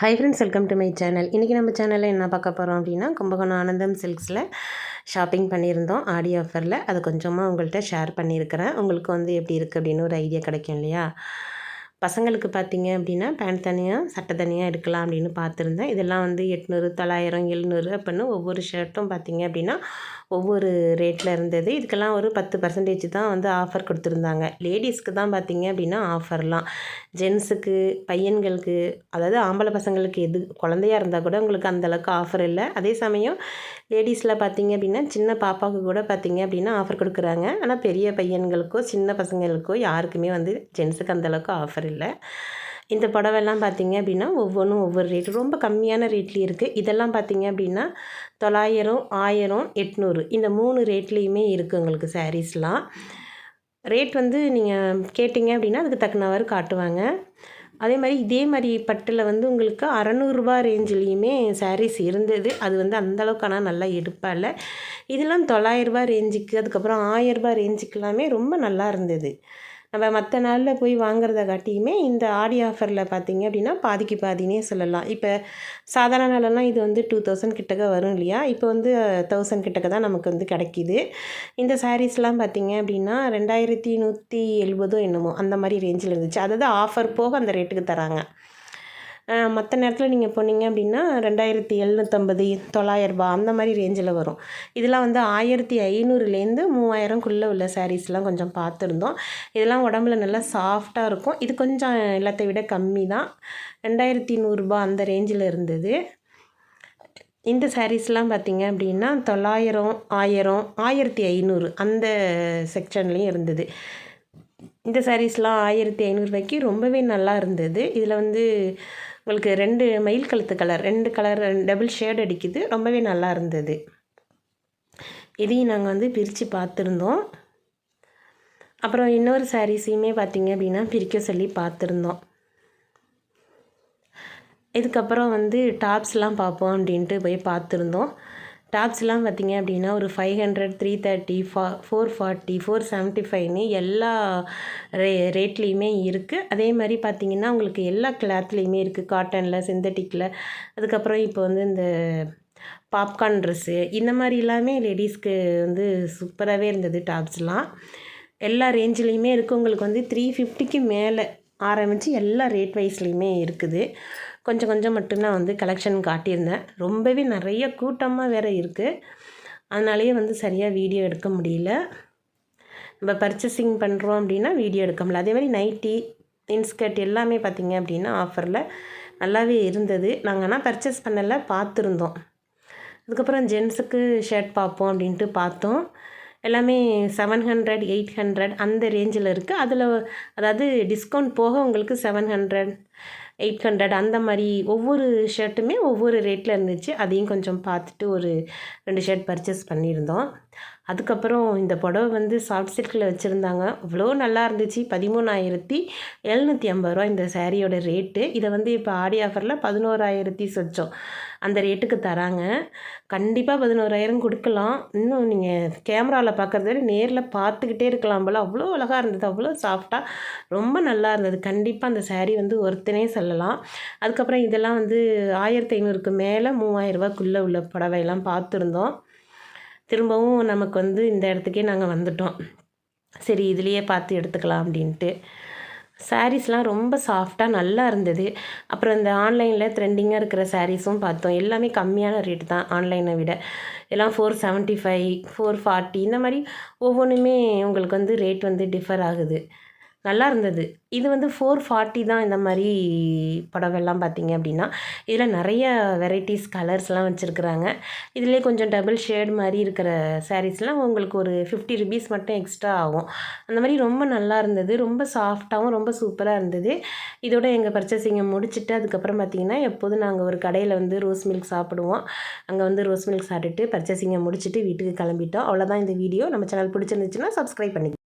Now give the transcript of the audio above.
Hi friends welcome to my channel இன்றைக்கி நம்ம சேனலில் என்ன பார்க்க போகிறோம் அப்படின்னா கும்பகோணம் ஆனந்தம் சில்க்ஸில் ஷாப்பிங் பண்ணியிருந்தோம் ஆடி ஆஃபரில் அதை கொஞ்சமாக உங்கள்கிட்ட ஷேர் பண்ணியிருக்கிறேன். உங்களுக்கு வந்து எப்படி இருக்குது அப்படின்னு ஒரு ஐடியா கிடைக்கும் இல்லையா? பசங்களுக்கு பார்த்தீங்க அப்படின்னா பேண்ட் தனியாக சட்டை தனியாக எடுக்கலாம் அப்படின்னு பார்த்துருந்தேன். இதெல்லாம் வந்து எட்நூறு தொள்ளாயிரம் எழுநூறு அப்படின்னு ஒவ்வொரு ஷர்ட்டும் பார்த்தீங்க அப்படின்னா ஒவ்வொரு ரேட்டில் இருந்தது. இதுக்கெல்லாம் ஒரு பத்து பர்சன்டேஜ் தான் வந்து ஆஃபர் கொடுத்துருந்தாங்க. லேடிஸ்க்கு தான் பார்த்தீங்க அப்படின்னா ஆஃபர்லாம் ஜென்ஸுக்கு பையன்களுக்கு அதாவது ஆம்பளை பசங்களுக்கு எது குழந்தையாக இருந்தால் கூட உங்களுக்கு அந்தளவுக்கு ஆஃபர் இல்லை. அதே சமயம் லேடிஸில் பார்த்தீங்க அப்படின்னா சின்ன பாப்பாவுக்கு கூட பார்த்தீங்க அப்படின்னா ஆஃபர் கொடுக்குறாங்க. ஆனால் பெரிய பையன்களுக்கோ சின்ன பசங்களுக்கோ யாருக்குமே வந்து ஜென்ஸுக்கு அந்தளவுக்கு ஆஃபர் இல்லை இந்த புடவைலாம் பார்த்தீங்க அப்படின்னா ஒவ்வொன்றும் ஒவ்வொரு ரேட்டு ரொம்ப கம்மியான ரேட்லேயும் இருக்குது இதெல்லாம் பார்த்தீங்க அப்படின்னா தொள்ளாயிரம் ஆயிரம் எட்நூறு இந்த மூணு ரேட்லேயுமே இருக்குது உங்களுக்கு சாரீஸ்லாம் ரேட் வந்து நீங்கள் கேட்டிங்க அப்படின்னா அதுக்கு தக்கனவாறு காட்டுவாங்க. அதே மாதிரி இதே மாதிரி பட்டில் வந்து உங்களுக்கு அறநூறுபா ரேஞ்சிலையுமே சாரீஸ் இருந்தது. அது வந்து அந்தளவுக்கு ஆனால் நல்லா எடுப்பாக இல்லை. இதெல்லாம் தொள்ளாயிரரூபா ரேஞ்சுக்கு அதுக்கப்புறம் ஆயிரரூபா ரேஞ்சுக்கெல்லாமே ரொம்ப நல்லா இருந்தது. நம்ம மற்ற நாளில் போய் வாங்குறத காட்டியுமே இந்த ஆடி ஆஃபரில் பார்த்திங்க அப்படின்னா பாதிக்கு பாதினே சொல்லலாம். இப்போ சாதாரண நாளெல்லாம் இது வந்து டூ தௌசண்ட் கிட்டக்க வரும் இல்லையா? இப்போ வந்து தௌசண்ட் கிட்டக்க தான் நமக்கு வந்து கிடைக்கிது. இந்த சாரீஸ்லாம் பார்த்திங்க அப்படின்னா ரெண்டாயிரத்தி நூற்றி எழுபதோ என்னமோ அந்த மாதிரி ரேஞ்சில் இருந்துச்சு. அதாவது ஆஃபர் போக அந்த ரேட்டுக்கு தராங்க. மற்ற நேரத்தில் நீங்கள் போனீங்க அப்படின்னா ரெண்டாயிரத்தி எழுநூற்றம்பது தொள்ளாயிரரூபா அந்த மாதிரி ரேஞ்சில் வரும். இதெல்லாம் வந்து ஆயிரத்தி ஐநூறுலேருந்து மூவாயிரம்குள்ளே உள்ள சாரீஸ்லாம் கொஞ்சம் பார்த்துருந்தோம். இதெல்லாம் உடம்புல நல்லா சாஃப்டாக இருக்கும். இது கொஞ்சம் எல்லாத்தை விட கம்மி தான். ரெண்டாயிரத்தி நூறுரூபா அந்த ரேஞ்சில் இருந்தது. இந்த சாரீஸ்லாம் பார்த்திங்க அப்படின்னா தொள்ளாயிரம் ஆயிரம் ஆயிரத்தி ஐநூறு அந்த செக்ஷன்லேயும் இருந்தது. இந்த சாரீஸ்லாம் ஆயிரத்தி ஐநூறுரூவாய்க்கு ரொம்பவே நல்லா இருந்தது. இதில் வந்து உங்களுக்கு ரெண்டு மயில் கழுத்து கலர் ரெண்டு கலர் டபுள் ஷேட் அடிக்குது. ரொம்பவே நல்லா இருந்தது. இதையும் நாங்கள் வந்து பிரித்து பார்த்துருந்தோம். அப்புறம் இன்னொரு சாரீஸையுமே பார்த்திங்க அப்படின்னா பிரிக்க சொல்லி பார்த்துருந்தோம். இதுக்கப்புறம் வந்து டாப்ஸ்லாம் பார்ப்போம் அப்படின்ட்டு போய் பார்த்துருந்தோம். டாப்ஸ்லாம் பார்த்திங்க அப்படின்னா ஒரு ஃபைவ் ஹண்ட்ரட் த்ரீ தேர்ட்டி ஃபா ஃபோர் ஃபார்ட்டி ஃபோர் செவன்ட்டி ஃபைவ்னு எல்லா ரே ரேட்லேயுமே இருக்குது அதே மாதிரி பார்த்திங்கன்னா உங்களுக்கு எல்லா கிளாத்லேயுமே இருக்குது காட்டனில் சிந்தட்டிக்கில் அதுக்கப்புறம் இப்போ வந்து இந்த பாப்கார்ன் ட்ரெஸ்ஸு இந்த மாதிரி எல்லாமே லேடிஸ்க்கு வந்து சூப்பராகவே இருந்தது டாப்ஸ்லாம். எல்லா ரேஞ்சிலையுமே இருக்குது உங்களுக்கு வந்து த்ரீ ஃபிஃப்டிக்கு மேலே ஆரம்பித்து எல்லா ரேட் வைஸ்லேயுமே இருக்குது. கொஞ்சம் கொஞ்சம் மட்டும்தான் வந்து கலெக்ஷன் காட்டியிருந்தேன். ரொம்பவே நிறைய கூட்டமாக வேறு இருக்குது அதனாலேயே வந்து சரியாக வீடியோ எடுக்க முடியல. நம்ம பர்ச்சேசிங் பண்ணுறோம் அப்படின்னா வீடியோ எடுக்க முடியல. அதே மாதிரி நைட்டி இன்ஸ்கர்ட் எல்லாமே பார்த்திங்க அப்படின்னா ஆஃபரில் நல்லாவே இருந்தது. நாங்கள் ஆனால் பர்ச்சேஸ் பண்ணலை பார்த்துருந்தோம். அதுக்கப்புறம் ஜென்ஸுக்கு ஷர்ட் பார்ப்போம் அப்படின்ட்டு பார்த்தோம். எல்லாமே செவன் ஹண்ட்ரட் எயிட் ஹண்ட்ரட் அந்த ரேஞ்சில் இருக்குது அதில் அதாவது டிஸ்கவுண்ட் போக உங்களுக்கு செவன் ஹண்ட்ரட் எயிட் ஹண்ட்ரட் அந்த மாதிரி ஒவ்வொரு ஷர்ட்டுமே ஒவ்வொரு ரேட்டில் இருந்துச்சு. அதையும் கொஞ்சம் பார்த்துட்டு ஒரு ரெண்டு ஷர்ட் பர்ச்சேஸ் பண்ணியிருந்தோம். அதுக்கப்புறம் இந்த புடவை வந்து சாஃப்ட் சில்கில் வச்சுருந்தாங்க. அவ்வளோ நல்லா இருந்துச்சு. பதிமூணாயிரத்தி எழுநூற்றி ஐம்பது ரூபா இந்த சேரீயோட ரேட்டு இதை வந்து இப்போ ஆடி ஆஃபரில் பதினோராயிரத்தி சொச்சம். அந்த ரேட்டுக்கு தராங்க. கண்டிப்பாக பதினோராயிரம் கொடுக்கலாம். இன்னும் நீங்கள் கேமராவில் பார்க்குறத விட நேரில் பார்த்துக்கிட்டே இருக்கலாம் போல். அவ்வளோ அழகாக இருந்தது. அவ்வளோ சாஃப்டாக ரொம்ப நல்லா இருந்தது. கண்டிப்பாக அந்த சேரீ வந்து ஒருத்தனே சொல்லலாம். அதுக்கப்புறம் இதெல்லாம் வந்து ஆயிரத்தி ஐநூறுக்கு மேலே மூவாயிரரூபாக்குள்ளே உள்ள புடவையெல்லாம் பார்த்துருந்தோம். திரும்பவும் நமக்கு வந்து இந்த இடத்துக்கே நாங்கள் வந்துட்டோம். சரி இதுலேயே பார்த்து எடுத்துக்கலாம் அப்படின்ட்டு. சாரீஸ்லாம் ரொம்ப சாஃப்டாக நல்லா இருந்தது. அப்புறம் இந்த ஆன்லைனில் ட்ரெண்டிங்காக இருக்கிற சாரீஸும் பார்த்தோம். எல்லாமே கம்மியான ரேட்டு தான் ஆன்லைனை விட. எல்லாம் four seventy five four forty இந்த மாதிரி ஒவ்வொன்றுமே உங்களுக்கு வந்து ரேட் வந்து டிஃபர் ஆகுது. நல்லா இருந்தது இது வந்து ஃபோர் ஃபார்ட்டி தான் இந்த மாதிரி புடவெல்லாம் பார்த்தீங்க அப்படின்னா இதில் நிறைய வெரைட்டிஸ் கலர்ஸ்லாம் வச்சுருக்குறாங்க. இதிலே கொஞ்சம் டபுள் ஷேட் மாதிரி இருக்கிற சாரீஸ்லாம் உங்களுக்கு ஒரு ஃபிஃப்டி ருபீஸ் மட்டும் எக்ஸ்ட்ரா ஆகும். அந்த மாதிரி ரொம்ப நல்லா இருந்தது ரொம்ப சாஃப்டாகவும் ரொம்ப சூப்பராக இருந்தது. இதோட எங்கள் பர்ச்சேசிங்கை முடிச்சுட்டு அதுக்கப்புறம் பார்த்திங்கன்னா எப்போதும் நாங்கள் ஒரு கடையில் வந்து ரோஸ் மில்க் சாப்பிடுவோம். அங்கே வந்து ரோஸ் மில்க் சாப்பிட்டுட்டு பர்ச்சேசிங்கை முடிச்சுட்டு வீட்டுக்கு கிளம்பிட்டோம். அவ்வளோதான் இந்த வீடியோ நம்ம சேனல் பிடிச்சிருந்துச்சுன்னா சப்ஸ்கிரைப் பண்ணி